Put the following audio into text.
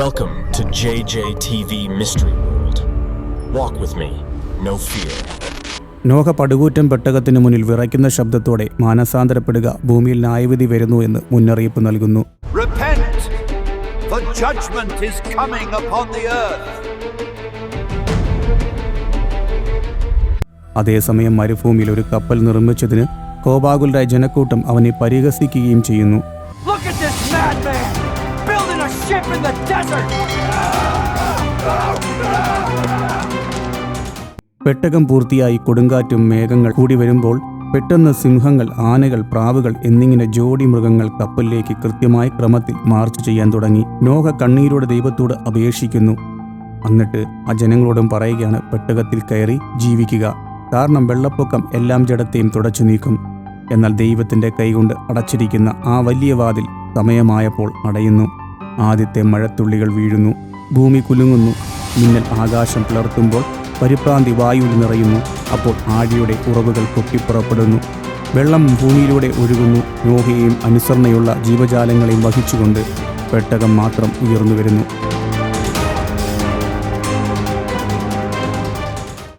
Welcome to JJTV Mystery World. Walk with me, no fear. Noah പടുകൂറ്റൻ പെട്ടകത്തിന് മുന്നിൽ വിറയ്ക്കുന്ന ശബ്ദത്തോടെ മാനസാന്തരപ്പെടുക ഭൂമിയിൽ ന്യായവിധി വരുന്നു എന്ന് മുന്നറിയിപ്പ് നൽകുന്നു Repent, The judgment is coming upon the earth. അതേസമയം മരുഭൂമിയിൽ ഒരു കപ്പൽ നിർമ്മിച്ചതിന് കോപാകുലരായ ജനക്കൂട്ടം അവനെ പരിഹസിക്കുകയും ചെയ്യുന്നു in the desert! പെട്ടകം പൂർത്തിയായി കൊടുങ്കാറ്റും മേഘങ്ങൾ കൂടി വരുമ്പോൾ പെട്ടെന്ന് സിംഹങ്ങൾ ആനകൾ പ്രാവുകൾ എന്നിങ്ങനെ ജോഡി മൃഗങ്ങൾ കപ്പലിലേക്ക് കൃത്യമായ ക്രമത്തിൽ മാർച്ച് ചെയ്യാൻ തുടങ്ങി. നോഹ കണ്ണീരോടെ ദൈവത്തോട് അപേക്ഷിക്കുന്നു. എന്നിട്ട് ആ ജനങ്ങളോടും പറയുകയാണ് പെട്ടകത്തിൽ കയറി ജീവിക്കുക. കാരണം വെള്ളപ്പൊക്കം എല്ലാം ജഡത്തെയും തുടച്ചു നീക്കും. എന്നാൽ ദൈവത്തിന്റെ കൈകൊണ്ട് അടച്ചിരിക്കുന്ന ആ വലിയ വാതിൽ സമയമായപ്പോൾ അടയുന്നു. ആദ്യത്തെ മഴത്തുള്ളികൾ വീഴുന്നു. ഭൂമി കുലുങ്ങുന്നു. മിന്നൽ ആകാശം പിളർത്തുമ്പോൾ പരിഭ്രാന്തി വായുവിൽ നിറയുന്നു. അപ്പോൾ ആഴിയുടെ ഉറവുകൾ പൊട്ടിപ്പുറപ്പെടുന്നു വെള്ളം ഭൂമിയിലൂടെ ഒഴുകുന്നു. നോഹയെയും അനുസരണയുള്ള ജീവജാലങ്ങളെയും വഹിച്ചുകൊണ്ട് പെട്ടകം മാത്രം ഉയർന്നു വരുന്നു.